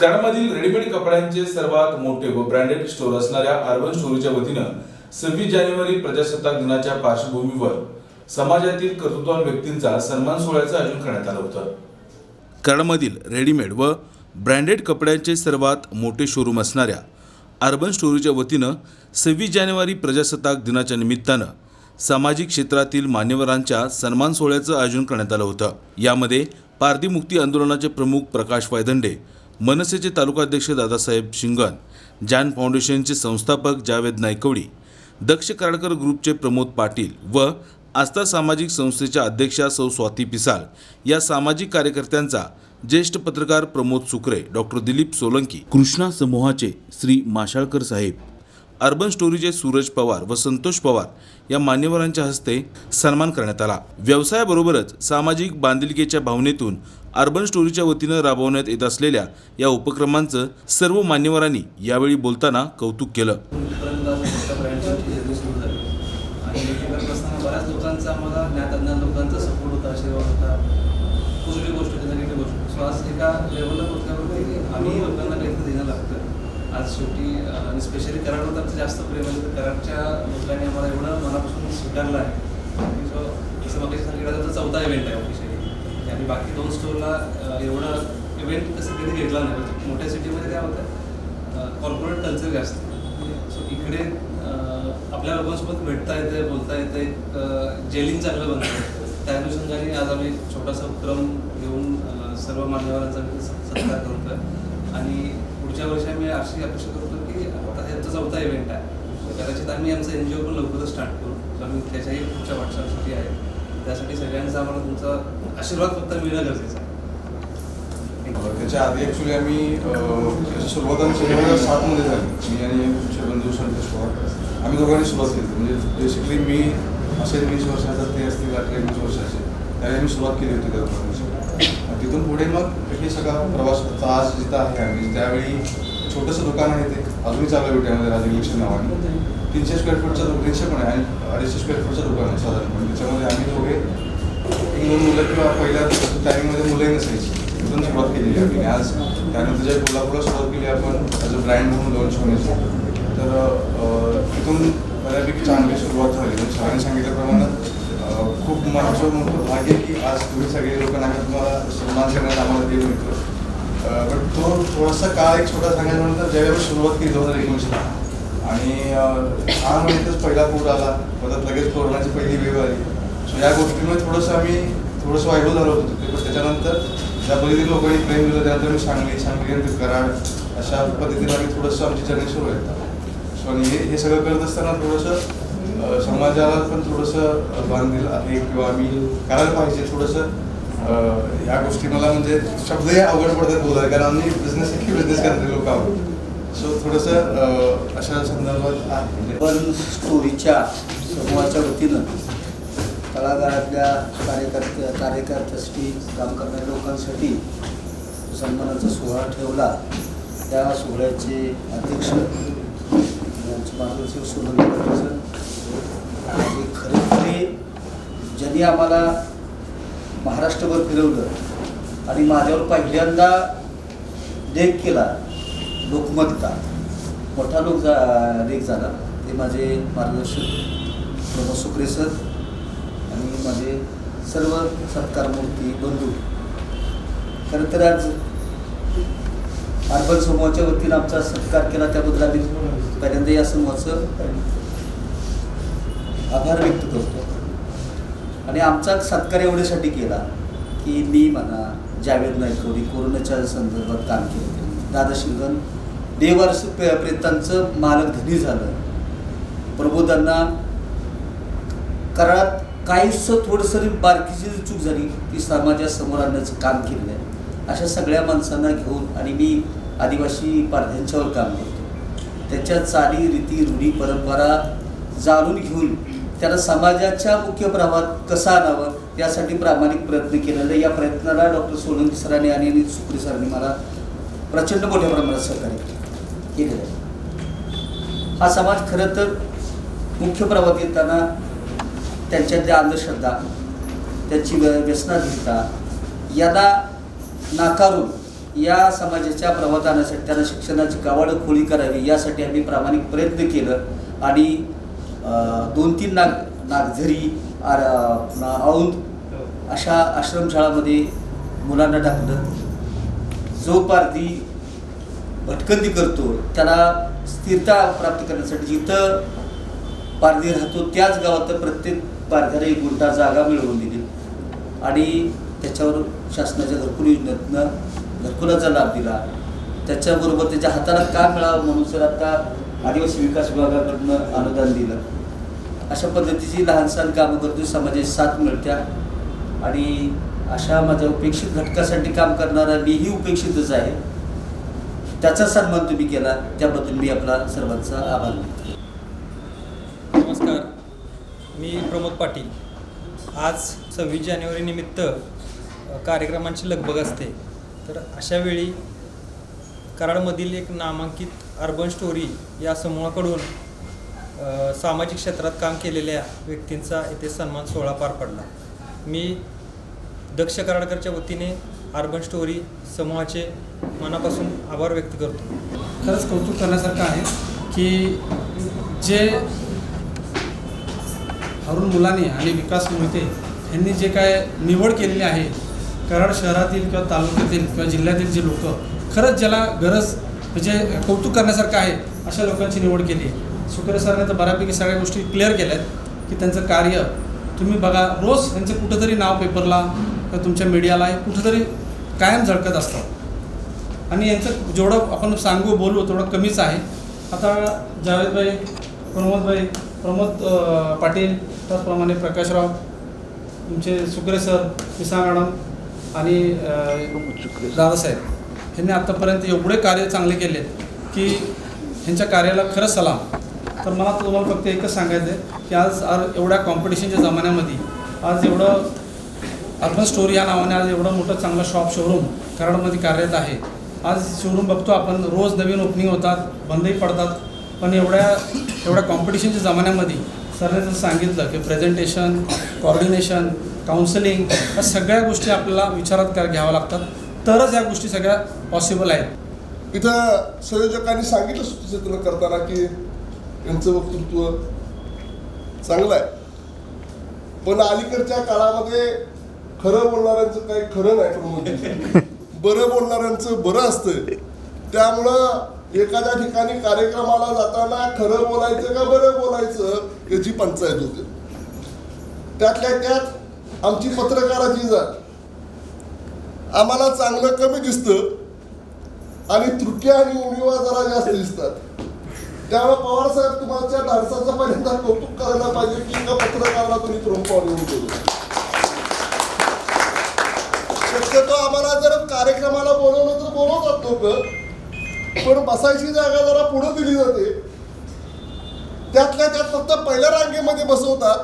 कराडमधील readymade कपड्यांचे सर्वात मोठे व ब्रँडेड स्टोर असणाऱ्या अर्बन स्टोरीच्या वतीनं सव्वीस जानेवारी प्रजासत्ताक दिनाच्या पार्श्वभूमीवर समाजातील कर्तृत्वान व्यक्तींचा सन्मान सोहळ्याचं आयोजन करण्यात आलं होतं. कराडमधील रेडीमेड व ब्रँडेड कपड्यांचे सर्वात मोठे शोरूम असणाऱ्या अर्बन स्टोरीच्या वतीनं सव्वीस जानेवारी प्रजासत्ताक दिनाच्या निमित्तानं सामाजिक क्षेत्रातील मान्यवरांच्या सन्मान सोहळ्याचं आयोजन करण्यात आलं होतं. यामध्ये पारधी मुक्ती आंदोलनाचे प्रमुख प्रकाश वायदंडे मनसेचे तालुकाध्यक्ष दादासाहेब शिंगण जॅन फाउंडेशनचे संस्थापक जावेद नायकवडी दक्ष कराडकर ग्रुपचे प्रमोद पाटील व आस्था सामाजिक संस्थेच्या अध्यक्षा सौ स्वाती पिसाळ या सामाजिक कार्यकर्त्यांचा ज्येष्ठ पत्रकार प्रमोद सुकरे डॉक्टर दिलीप सोलंकी कृष्णा समूहाचे श्री माशाळकर साहेब अर्बन स्टोरीचे सूरज पवार व संतोष पवार या मान्यवरांच्या हस्ते सन्मान करण्यात आला. व्यवसायाबरोबरच सामाजिक बांधिलकीच्या भावनेतून अर्बन स्टोरीच्या वतीनं राबवण्यात येत असलेल्या या उपक्रमांचं सर्व मान्यवरांनी यावेळी बोलताना कौतुक केलं. लोकांचा आम्हाला लोकांचा सपोर्ट होता आशीर्वाद होता. कुठली गोष्ट होती नेगेटिव्ह गोष्ट सो आज एका लेवलला पोहोचल्यावरती आम्ही लोकांना काहीतरी देणं लागतं आज शेवटी आणि स्पेशली कराडवर लोकांचं जास्त प्रेम आहे तर कराडच्या लोकांनी आम्हाला एवढं मनापासून स्वीकारलं आहे. की जो जसं मग सांगितलं तर चौथा इव्हेंट आहे ऑफिशियली आणि बाकी दोन स्टोरला एवढं इव्हेंट कसं कधी घेतला नाही म्हणजे मोठ्या सिटीमध्ये काय होतं कॉर्पोरेट कल्चर जास्त. म्हणजे सो इकडे आपल्या लोकांसोबत भेटता येते बोलता येते एक जेलिंग चांगलं बनतं. त्या अनुषंगाने आज आम्ही छोटासा उपक्रम घेऊन सर्व मान्यवरांचा सत्कार करतो आणि पुढच्या वर्षी आम्ही अशी अपेक्षा करतो की आता यांचा चौथा इव्हेंट आहे. कदाचित आम्ही आमचा एन जी ओ पण लवकरच स्टार्ट करू. So आम्ही त्याच्याही पुढच्या वाटचालीसाठी आहे. त्यासाठी सगळ्यांचा आम्हाला तुमचा आशीर्वाद फक्त मिळणं गरजेचं आहे. त्याच्या आधी ॲक्च्युली आम्ही त्याची सुरुवात आमची दोन हजार सातमध्ये झाली. मी आणि तुमचे बंधू संतोष पवार. आम्ही दोघांनी सुरुवात केली. म्हणजे बेसिकली मी असेल वीस वर्षाचा ते असतील अठरा वीस वर्षाचे. त्यावेळी आम्ही सुरुवात केली होती गव्हर्नमेंटची तिथून पुढे मग हे सगळा प्रवास आज जिथं आहे आम्ही त्यावेळी छोटंसं दुकान आहे ते. अजूनही चालू आहे विट्यामध्ये राज इलेक्शन नावाने. तीनशे स्क्वेअर फूटचं तीनशे पण आहे आणि अडीचशे स्क्वेअर फूटचं दुकान आहे साधारणपणे त्याच्यामध्ये आम्ही दोघे एक दोन मुलं किंवा पहिल्या टायमिंगमध्ये मुलंही नसायची. तिथून सुरुवात केलेली आहे आम्ही. आज त्यानंतर ज्या कोल्हापूरला सुरुवात केली आपण ॲज अ ब्रँड म्हणून लॉन्च होण्याची. तर तिथून बऱ्यापैकी चांगली सुरुवात झाली. म्हणजे शाळेने सांगितल्याप्रमाणे खूप माझं म्हणतो भाग्य आहे की आज तुम्ही सगळे लोकांना नाही तुम्हाला सन्मान करण्यात आम्हाला ते मिळतो पण तो थोडासा काळ एक छोटा सांगायचं म्हणतात ज्यावेळी सुरुवात केली दोन हजार एकोणीसला. आणि सहा महिन्यातच पहिला पूर आला. परत लगेच कोरोनाची पहिली वेव आली. सो या गोष्टीमुळे थोडंसं आम्ही थोडंसं वाईट झालो होतो तिथे. पण त्याच्यानंतर ज्या पद्धतीने लोकांनी प्रेम दिलं त्यानंतर मी सांगली सांगली आणि कराड अशा पद्धतीने आम्ही थोडंसं आमची जर्नी सुरू आहे सो आणि हे हे सगळं करत असताना थोडंसं समाजाला पण थोडंसं बांधील आहे किंवा आम्ही करायला पाहिजे थोडंसं. या गोष्टी मला म्हणजे शब्दही अवघड पडतात बोलायला कारण आम्ही बिझनेस की बिझनेस करणारे लोक आहोत. सो थोडंसं अशा संदर्भात आहे. पण स्टोरीच्या समूहाच्या वतीनं तळागाळातल्या कार्यकर्त्या कार्यकर्त्यासाठी काम करणाऱ्या लोकांसाठी सन्मानाचा सोहळा ठेवला. त्या सोहळ्याचे अध्यक्ष आमचे मार्गदर्शक सर आणि खरे खरे ज्यांनी आम्हाला महाराष्ट्रभर फिरवलं आणि माझ्यावर पहिल्यांदा लेख केला लोकमतचा. मोठा लोक जा लेख झाला. ते माझे मार्गदर्शक प्रमोद सुक्रे सर आणि माझे सर्व सत्कारमूर्ती बंधू. खरं तर आज अर्बन समूहाच्या वतीनं आमचा सत्कार केला त्याबद्दल आम्ही पहिल्यांदा या समूहाचं आभार व्यक्त करतो. आणि आमचा सत्कार एवढ्यासाठी केला की मी म्हणा जावेद नायकवडी कोरोनाच्या संदर्भात काम केलं. त्यांनी दादा शिंगण देवारस प्रे- प्रेतांचं मालक धनी झालं. प्रबोधांना करात काहीच थोडंसं बारकीची जी चूक झाली ती समाजासमोर आणण्याचं काम केलेलं आहे अशा सगळ्या माणसांना घेऊन आणि मी आदिवासी पारध्यांच्यावर काम करतो. त्याच्या चाली रीती रूढी परंपरा जाणून घेऊन त्याला समाजाच्या मुख्य प्रवाहात कसं आणावं यासाठी प्रामाणिक प्रयत्न केलेला या प्रयत्नाला डॉक्टर सोलंकी सरांनी आणि आणि सुक्रे सरांनी मला प्रचंड मोठ्या प्रमाणात सहकार्य केलेलं आहे. हा समाज खरं तर मुख्य प्रवाहात येताना त्यांच्यातल्या अंधश्रद्धा त्यांची व्य- व्यसनाधीनता याला नाकारून या समाजाच्या प्रवर्तनासाठी त्यांना शिक्षणाची कावड खोळी करावी यासाठी आम्ही प्रामाणिक प्रयत्न केलं आणि दोन तीन नाग नागझरी आर- औंध अशा आश्रमशाळामध्ये मुलांना टाकलं. जो पारधी भटकंती करतो त्याला स्थिरता प्राप्त करण्यासाठी जिथं पारधी राहतो त्याच गावात प्रत्येक पारध्याला एक गुंठा जागा मिळवून दिली. आणि त्याच्यावर शासनाच्या घरकुल योजनेतनं घरकुलाचा लाभ दिला. त्याच्याबरोबर त्याच्या हाताला का मिळावं म्हणून सर आता आदिवासी विकास विभागाकडनं अनुदान दिलं. अशा पद्धतीची लहान सहान कामं करतो समाजाची साथ मिळत्या. आणि अशा माझ्या उपेक्षित घटकासाठी काम करणारा मीही उपेक्षितच आहे. त्याचा सन्मान तुम्ही केला त्याबद्दल मी आपला सर्वांचा आभार मानतो. नमस्कार. मी प्रमोद पाटील. आज सव्वीस जानेवारी निमित्त कार्यक्रमांची लगबग असते. तर अशावेळी कराडमधील एक नामांकित अर्बन स्टोरी या समूहाकडून सामाजिक क्षेत्रात काम केलेल्या व्यक्तींचा येथे सन्मान सोहळा पार पडला. मी दक्ष कराडकरच्या वतीने अर्बन स्टोरी समूहाचे मनापासून आभार व्यक्त करतो. खरंच कौतुक करण्यासारखं आहे की जे अरुण मुलाने आणि विकास मोहिते यांनी जे काय निवड केलेली आहे कराड शहरातील किंवा तालुक्यातील किंवा जिल्ह्यातील जे लोक खरंच ज्याला गरज म्हणजे कौतुक करण्यासारखं आहे अशा लोकांची निवड केली. आहे सुकरे सरांनी तर बऱ्यापैकी सगळ्या गोष्टी क्लिअर केल्या आहेत की त्यांचं कार्य तुम्ही बघा रोज त्यांचं कुठंतरी नाव पेपरला किंवा तुमच्या मीडियाला हे कुठंतरी कायम झळकत असतं. आणि यांचं जेवढं आपण सांगू बोलू तेवढं कमीच आहे. आता जावेदभाई प्रमोदभाई प्रमोद पाटील त्याचप्रमाणे प्रकाशराव तुमचे सुकरे सर पिसा मॅडम आणि दादासाहेब. ह्यांनी आत्तापर्यंत एवढे कार्य चांगले केले की ह्यांच्या कार्याला खरंच सलाम. तर मला तुम्हाला फक्त एकच सांगायचं आहे की आज आज एवढ्या कॉम्पिटिशनच्या जमान्यामध्ये आज एवढं अर्बन स्टोरी या नावाने आज एवढं मोठं चांगलं शॉप शोरूम कराडमध्ये कार्यरत आहे. आज शोरूम बघतो आपण रोज नवीन ओपनिंग होतात बंदही पडतात. पण एवढ्या एवढ्या कॉम्पिटिशनच्या जमान्यामध्ये सरने जसं सांगितलं की प्रेझेंटेशन कॉर्डिनेशन काउन्सिलिंग या सगळ्या गोष्टी आपल्याला विचारात कर घ्याव्या लागतात. तरच या गोष्टी सगळ्या पॉसिबल आहेत. इथं संयोजकांनी सांगितलं सूचना करताना की यांचं वक्तृत्व चांगलं आहे. पण अलीकडच्या काळामध्ये खरं बोलणाऱ्यांचं काही खरं नाही प्रमोद बरं बोलणाऱ्यांचं बरं असतं. त्यामुळं एखाद्या ठिकाणी कार्यक्रमाला जाताना खरं बोलायचं का बरं बोलायचं याची पंचायत होते. त्यातल्या त्यात आमची पत्रकाराची जात. आम्हाला चांगलं कमी दिसतं आणि त्रुट्या आणि उणीवा जरा जास्त दिसतात. त्यामुळे पवार साहेब तुमच्या धाडसाचं पहिल्यांदा कौतुक करायला पाहिजे की एका पत्रकाराला तुम्ही प्रमुख पाहुणे म्हणून शक्यतो आम्हाला जर कार्यक्रमाला बोलवलं तर बोलवतात लोक पण बसायची जागा जरा पुढे दिली जाते. त्यातल्या त्यात फक्त पहिल्या रांगेमध्ये बसवतात.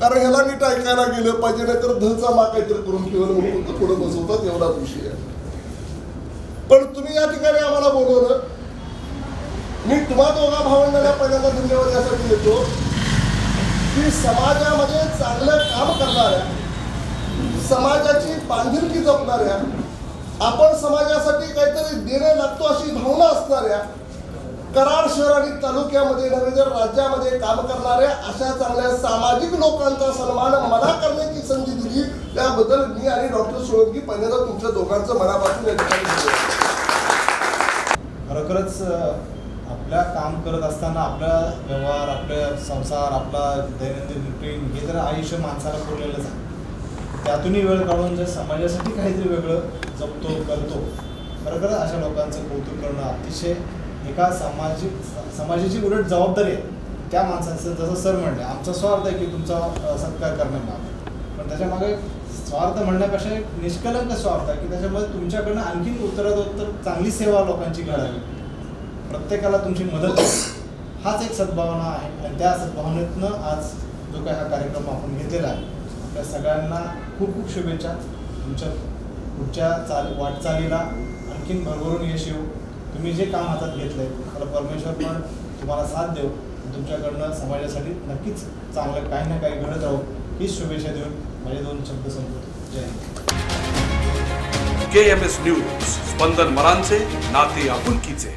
कारण ह्याला नीट ऐकायला गेलं पाहिजे नाहीतर धचा मा काहीतरी करून ठेवलं म्हणून तर पुढे बसवतात एवढाच विषय आहे. पण तुम्ही या ठिकाणी आम्हाला बोलवलं. मी तुम्हा दोघा भावंडाला पहिल्यांदा धन्यवाद यासाठी देतो. की समाजामध्ये चांगलं काम करणाऱ्या समाजाची बांधिलकी जपणाऱ्या आपण समाजासाठी काहीतरी देणे लागतो अशी भावना असणाऱ्या कराड शहर आणि तालुक्यामध्ये नव्हे तर राज्यामध्ये काम करणाऱ्या अशा चांगल्या सामाजिक लोकांचा सन्मान मला करण्याची संधी दिली. त्याबद्दल मी आणि डॉक्टर सोळंकी पहिल्यांदा तुमच्या दोघांचं मनापासून या ठिकाणी खरोखरच आपल्या काम करत असताना आपला व्यवहार आपला संसार आपला दैनंदिन रुटीन हे तर आयुष्य माणसाला पुरलेलंच आहे त्यातूनही वेळ काढून जर समाजासाठी काहीतरी वेगळं जपतो करतो खरोखर अशा लोकांचं कौतुक करणं अतिशय एका सामाजिक समाजाची उलट जबाबदारी आहे. त्या माणसाचं जसं सर म्हणले आमचा स्वार्थ आहे की तुमचा सत्कार सत्कार मागे पण त्याच्यामागे स्वार्थ म्हणण्यापेक्षा एक निष्कलंक स्वार्थ आहे की त्याच्यामध्ये तुमच्याकडनं आणखीन उत्तरोत्तर चांगली सेवा लोकांची घडावी. प्रत्येकाला तुमची मदत हाच एक सद्भावना आहे. आणि त्या सद्भावनेतनं आज जो काही हा कार्यक्रम आपण घेतलेला आहे त्या सगळ्यांना खूप खूप शुभेच्छा. तुमच्या पुढच्या चाल वाटचालीला आणखीन भरभरून यश येऊ. तुम्ही जे काम हातात घेतलंय त्याला परमेश्वर पण तुम्हाला साथ देऊ तुमच्याकडनं समाजासाठी नक्कीच चांगलं काही ना काही घडत राहू हीच शुभेच्छा देऊन माझे दोन शब्द संपवतो. जय Hind. K M S news Spandan मरांचे नाते आपुलकीचे.